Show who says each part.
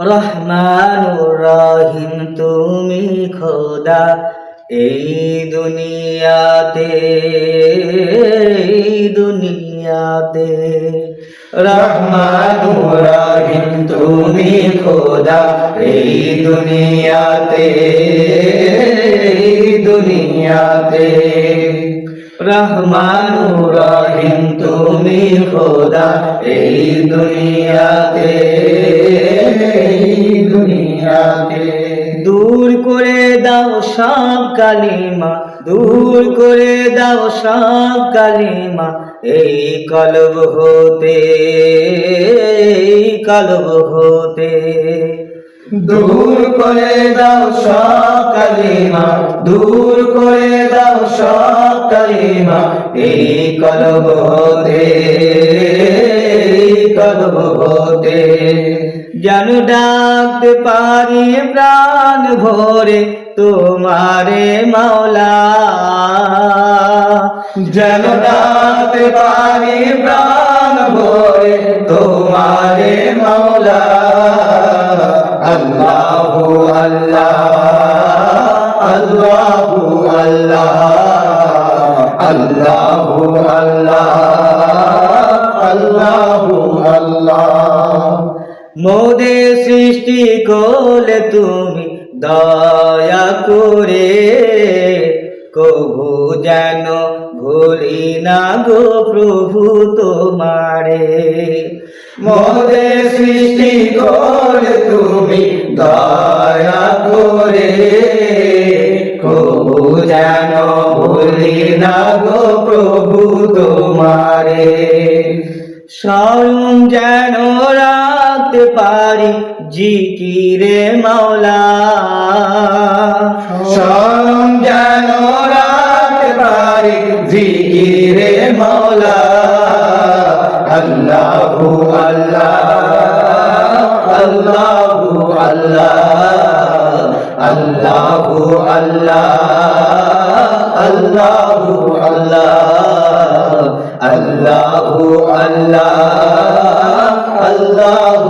Speaker 1: রহমানুর রহিম তুমি খোদা এই দুনিয়াতে এই দুনিয়াতে। রহমানুর রহিম তুমি খোদা এই দুনিয়াতে এই দুনিয়াতে। রহমানুর রহিম তুমি খোদা এই দুনিয়াতে। সব কালিমা, দূর করে দাও সব কালিমা, এই কলব হতে, এই কলব হতে। দূর করে দাও সব কালিমা, দূর করে দাও সব কালিমা, এই কলব হতে কলব হতে। জানু ডাকতে পারি প্রাণ ভরে তোমারে মাওলা। যেন ডাকতে পারি প্রাণ ভরে তোমারে মাওলা। আল্লাহু আল্লাহ আল্লাহু আল্লাহ আল্লাহু আল্লাহ আল্লাহু আল্লাহ। মোদের সৃষ্টি করলে তুমি দয়া করে, কবু যেন ভুলি না গো প্রভু তোমারে। মোদের সৃষ্টি করলে তুমি দয়া করে, কবু যেন ভুলি না গো প্রভু তোমারে। স্মরণ যেন রাখতে পারি জিকিরে মাওলা। স্মরণ যেন রাখতে পারি জিকিরে মাওলা। আল্লাহ আল্লাহু আল্লাহ আল্লাহু আল্লাহ আল্লাহু আল্লাহ আল্লাহু আল্লাহ আল্লাহু, আল্লাহ